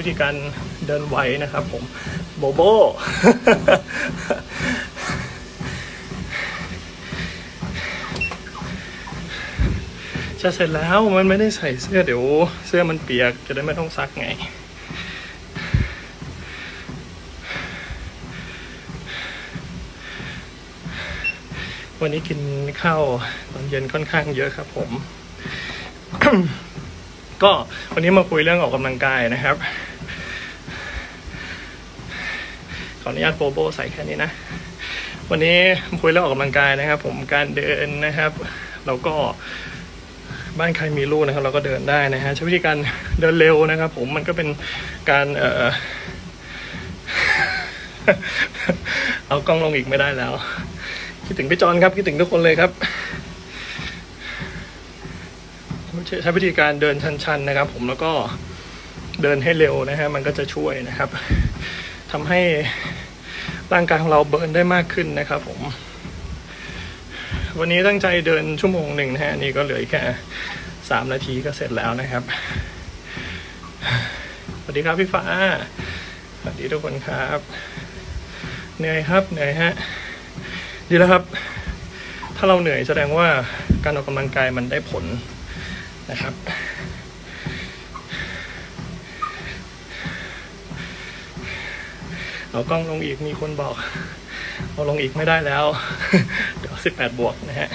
วิธีการเดินไหวนะครับผมโบโบจะเสร็จแล้วมันไม่ได้ใส่เสื้อเดี๋ยว เสื้อมันเปียกจะได้ไม่ต้องซักไง วันนี้กินข้าวตอนเย็นค่อนข้างเยอะครับผม ก็วันนี้มาคุยเรื่องออกกำลังกายนะครับ ข ออนุญาตโบโบใส่แค่นี้นะ วันนี้คุยเรื่องออกกำลังกายนะครับ ผมการเดินนะครับแล้วก็บ้านใครมีลูกนะครับ เราก็เดินได้นะฮะใช้วิธีการเดินเร็วนะครับ ผมมันก็เป็นการเอ่อเอากล้องลงอีกไม่ได้แล้ว คิดถึงพี่จอนครับคิดถึงทุกคนเลยครับใช้วิธีการเดินชันๆนะครับ ผมแล้วก็เดินให้เร็วนะฮะมันก็จะช่วยนะครับทำให้ ร่างกายของเราเบิร์นได้มากขึ้นนะครับผม วันนี้ตั้งใจเดินชั่วโมงหนึ่งนะฮะนี่ก็เหลือแค่สามนาทีก็เสร็จแล้วนะครับสวัสดีครับพี่ฟ้าสวัสดีทุกคนครับ เหนื่อยครับเหนื่อยฮะดีแล้วครับ ถ้าเราเหนื่อยแสดงว่าการออกกำลังกายมันได้ผลนะครับ เอากล้องลงอีกมีคนบอก เอาลงอีกไม่ได้แล้ว เดี๋ยวสิบแปดบวกนะฮะ